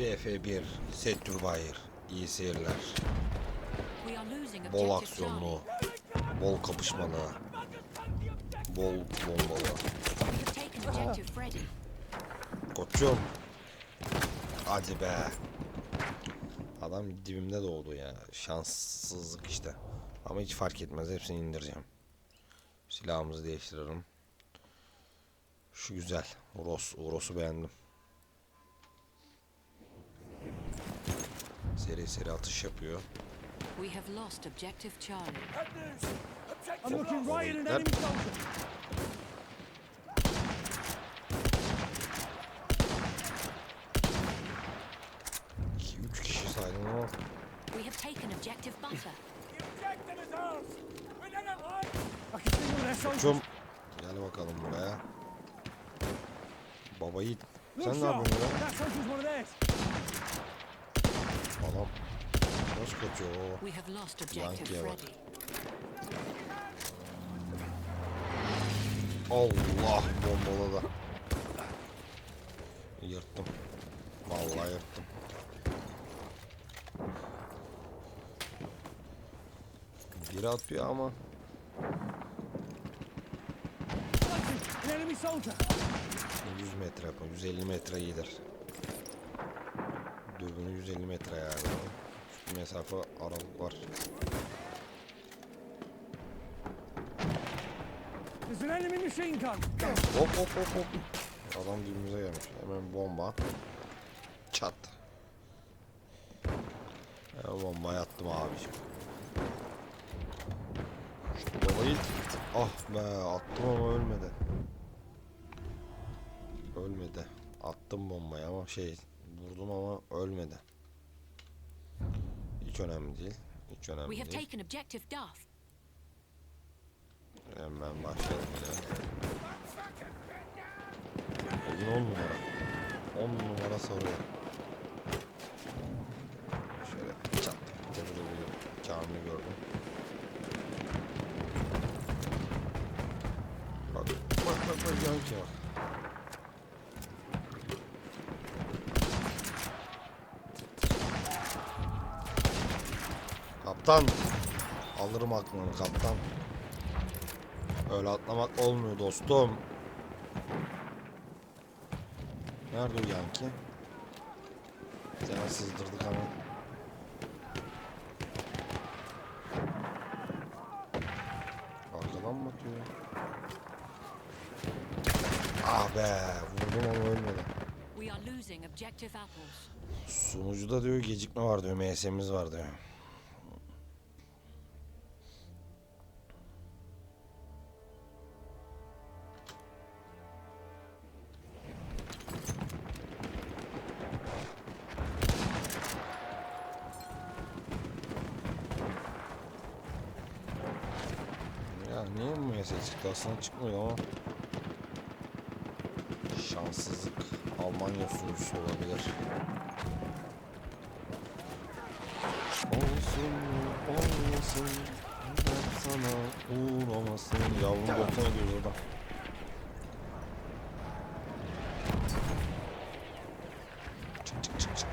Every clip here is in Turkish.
BF1 Set Turbine iyi seyirler. Bol aksiyonlu, bol kapışmalı, bol bombalı. Freddy. Koçum. Hadi be. Adam dibimde doğdu ya. Şanssızlık işte. Ama hiç fark etmez. Hepsini indireceğim. Silahımızı değiştirelim. Şu güzel. Uros. Uros'u beğendim. Seri seri atış yapıyor. We have lost objective Charlie. I'm looking right at an enemy soldier. İki, üç kişi saydım ama We have taken objective Butter. Koçum. Gel bakalım buraya. Baba yiğit. Look Sen ne yapıyorsun ya? Adam. Nasıl kaçıyor o? We have lost objective Yankee bak. Freddy. Allah bombaladı. Yırttım. Vallahi yırttım. Biri atıyor ama soldier. 100 metre yapar. 150 metre iyidir. Dürbünü 150 metre yani. Şu mesafe aralık var. Hop hop hop hop. Adam dibimize gelmiş. Hemen bomba. Çat. Hemen bombayı attım abiciğim. Şu babayı... Ah be attım ama ölmedi. Ölmedi. Attım bombayı ama şey vurdum ama ölmedi. Hiç önemli değil. Hiç önemli değil. taken objective Duff. Hemen başlayalım yine. Bugün 10 numara. 10 numara sarıyor. Şöyle çat. Burada bir Kamil'i gördüm. Bak bak bak bak Yankee bak. Kaptan. Alırım aklını kaptan. Öyle atlamak olmuyor dostum. Nerede o Yankee? Seni sızdırdık ama. Arkadan mı atıyor? Ah be vurdum ama ölmedi. Sunucuda diyor gecikme var diyor MS'miz var diyor. Niye bu MS çıktı? Aslında çıkmıyor ama şanssızlık. Almanya sunucusu olabilir. Olsun olmasın. Hep sana uğramasın. Yavrum doktor ediyor orada Çık çık çık çık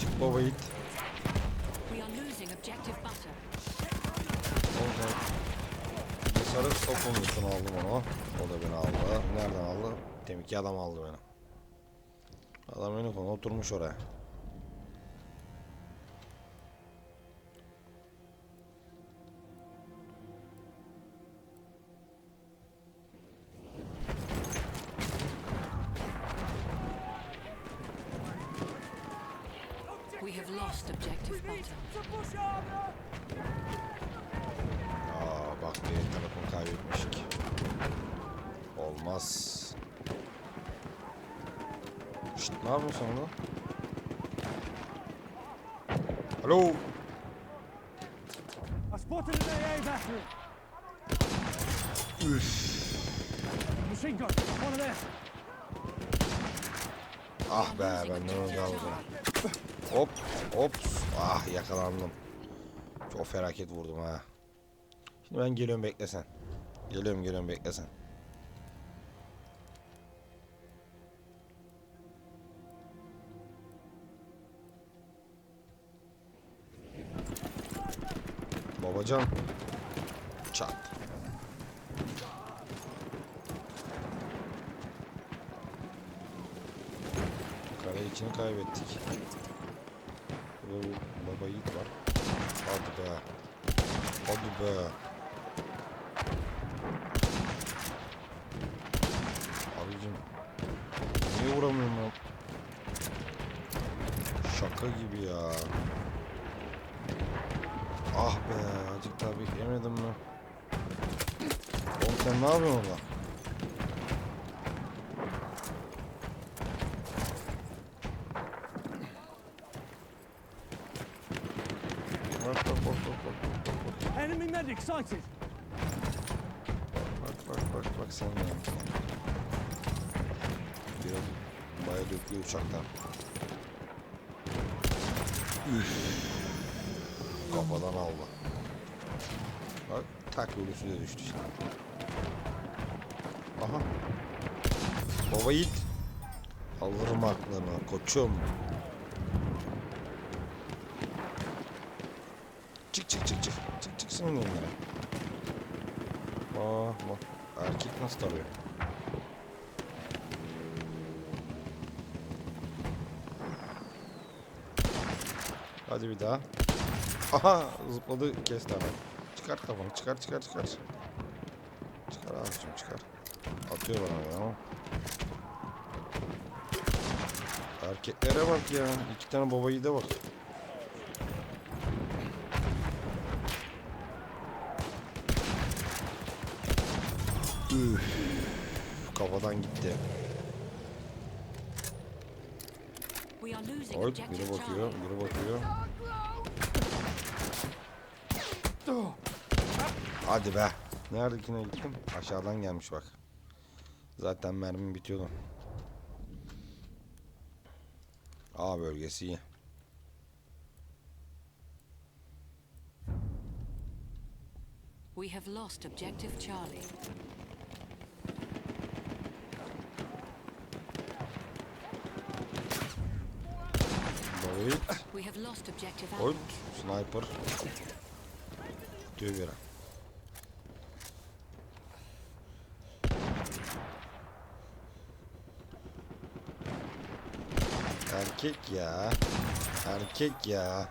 Çık baba it We are losing objective Butter. Oldu Stop olmuşsun aldım onu. O da beni aldı. Nereden aldı? Demek ki adam aldı beni. Adam beni konu oturmuş oraya. We have lost objective Butter. Bak bir tarafını kaybetmişik. Olmaz. Şşt ne yapıyorsun lan? Alo. I spotted an AA battery. Üf. Machine gun. One of theirs. Ah be benden önce aldı. Hop hop. Ah yakalandım. Çok felaket vurdum ha. Şimdi ben geliyorum bekle sen. Geliyorum geliyorum bekle sen. Babacan. Çat. Kale içini kaybettik. Burada baba yiğit var. Hadi be. Hadi be. Vuramıyorum ben? Şaka gibi ya. Ah be, azıcık daha bekleyemedim mi? Oğlum sen ne yapıyorsun orada? Bak bak bak bak bak Enemy medic sighted. bak bak bak bak sen ya. Biraz baya döküyor uçaktan. Üf. Kafadan aldı. Bak tak ölüsü de düştü şimdi. Aha. Baba yiğit. Alırım aklını koçum. Çık çık çık çık. Çık çık senin önüne. Aa bak. Erkek nasıl tarıyor? Hadi bir daha. Aha zıpladı kesti adam. Çıkar kafanı çıkar çıkar çıkar. Çıkar abicim çıkar. Atıyor bana bunu ama. Erkeklere bak ya. İki tane baba yiğide bak. Üf. Kafadan gitti. We are losing Oy, biri bakıyor, biri bakıyor. Hadi be. Neredekine gittim? Aşağıdan gelmiş bak. Zaten mermim bitiyordu. A bölgesi iyi. We have lost objective Charlie. Boyd, apples. sniper. Biri. Erkek ya. Erkek ya.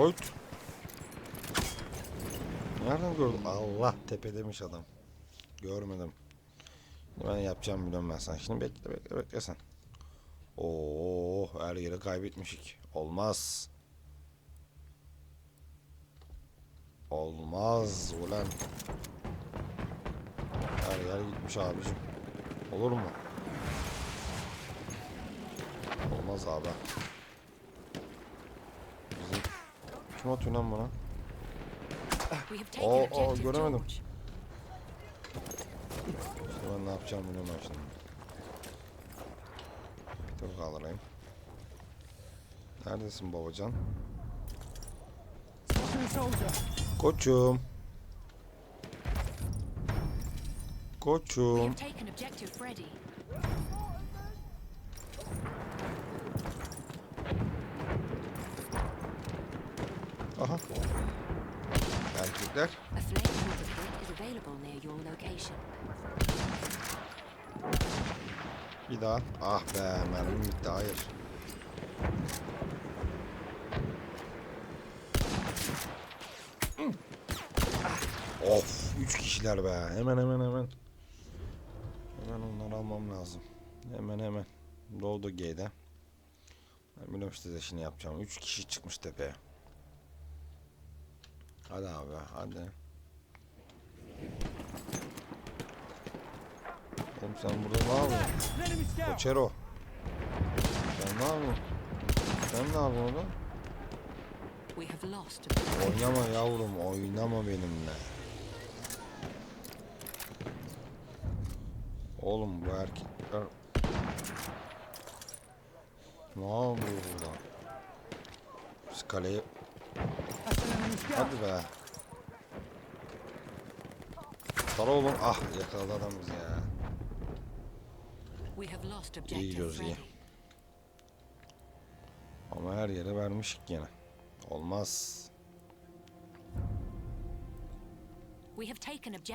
Oy. Nereden gördüm? Allah tepedemiş adam. Görmedim. Ben yapacağım biliyorum ben sana. Şimdi bekle bekle bekle sen. Oo her yeri kaybetmişik. Olmaz. Olmaz ulan. Her yer gitmiş abicim. Olur mu? Olmaz abi. Bizim kim atıyor lan bana? Oh, objective göremedim. İşte ben ne yapacağım biliyorum ben şimdi. Dur kaldırayım. Neredesin babacan? Koçum. Koçum. have taken objective Freddy. Aha. Erkekler. A flamethrower kit is available near your location. Bir daha. Ah be mermim bitti hayır. Of üç kişiler be hemen hemen hemen. Hemen onları almam lazım. Hemen hemen. Doğdu G'de. Ben biliyorum işte de şimdi yapacağım. Üç kişi çıkmış tepeye. Hadi abi hadi. Oğlum sen burada ne yapıyorsun? Koçero. Sen ne yapıyorsun? Sen ne yapıyorsun objective Oynama yavrum, oynama benimle. Oğlum bu erkekler... Ne yapıyor burada? Biz kaleyi... That's an enemy scout. Hadi be. Sara oğlum. Ah yakaladı adam bizi ya. İyi gidiyoruz iyi. Ama her yere vermişik gene. Olmaz.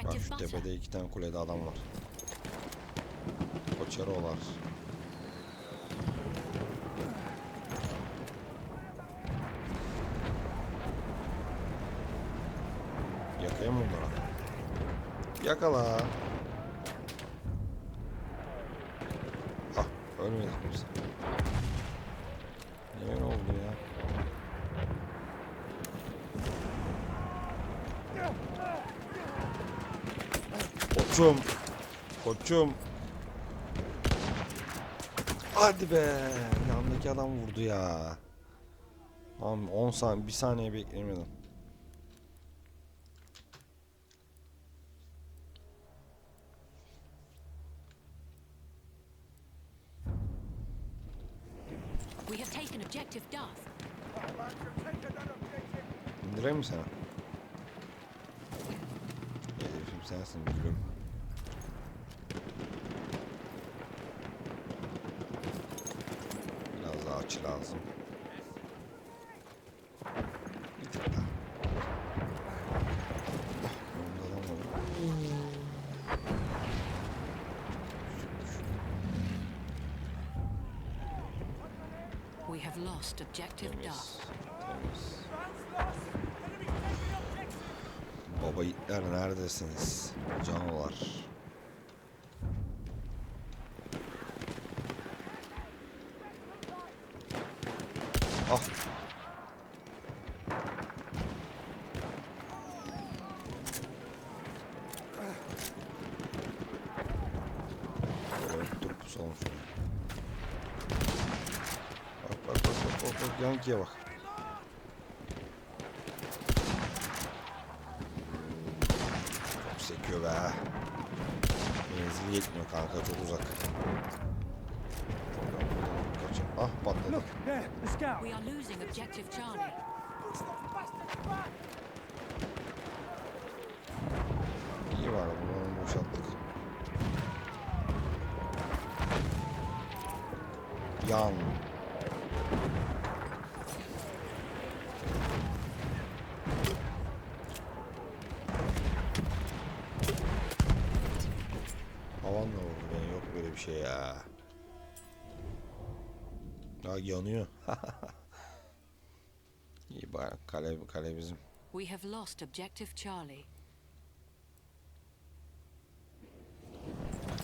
Bak şu tepede iki tane kulede adam var. Koçerolar. Yakala. Ah ölmedik biz. Niye öyle oldu ya? Koçum. Koçum. Hadi be. Yandaki adam vurdu ya. Tamam 10 saniye 1 saniye bekleyemedim. İndireyim mi sana? Hedefim sensin gülüm. Biraz daha açı lazım. Bir tık daha. We have lost objective Temiz. Duff. Temiz. Yiğitler neredesiniz? Canavar. Ah. Dur pusalım şuraya. Bak bak bak bak bak Yankee'ye bak. Çok sekiyor be. Menzili yetmiyor kanka çok uzak. Ah patladı. We are losing objective Charlie. İyi var bunu boşalttık. Yan. Havan da vurdu beni yok böyle bir şey ya. Ya yanıyor. İyi bari kale, kale bizim. We have lost objective Charlie.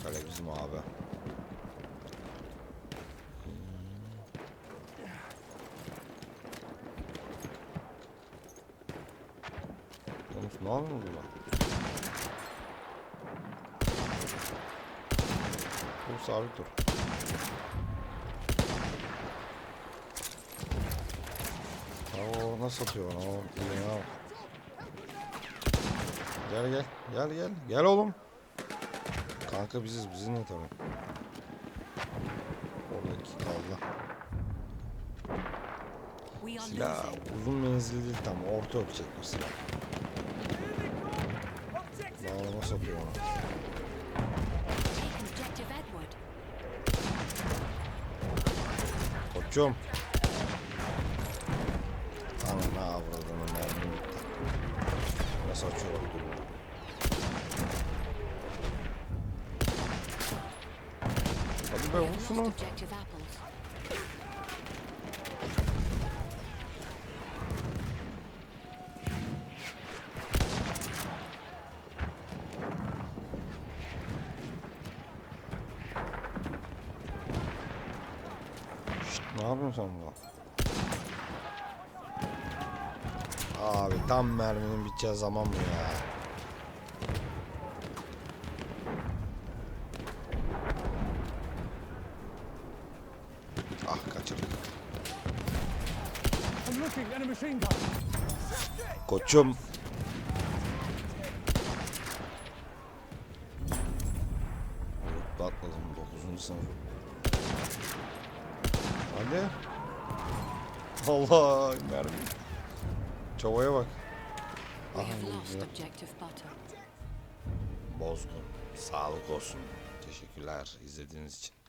Kale bizim abi. Oğlum ne yapıyorsun burada? Dur sabit dur. Oo nasıl atıyor bana o ileğine bak. Gel gel gel gel gel oğlum. Kanka biziz bizim ne tabi. Oradaki kaldı. Silah uzun menzilli değil tam orta bu silah. Bağlama sokuyor ona. Taken objective Edward. Koçum. Ananı avradını mermi. Nasıl açıyor bak dur. Hadi be We vur yapıyorsun sen burada? Abi tam merminin biteceği zaman mı ya? Ah kaçırdık. Koçum. Atladım 9. sınıf. Hadi. Allah mermi. Çavaya bak. Aha. Bozgun. Sağlık olsun. Teşekkürler izlediğiniz için.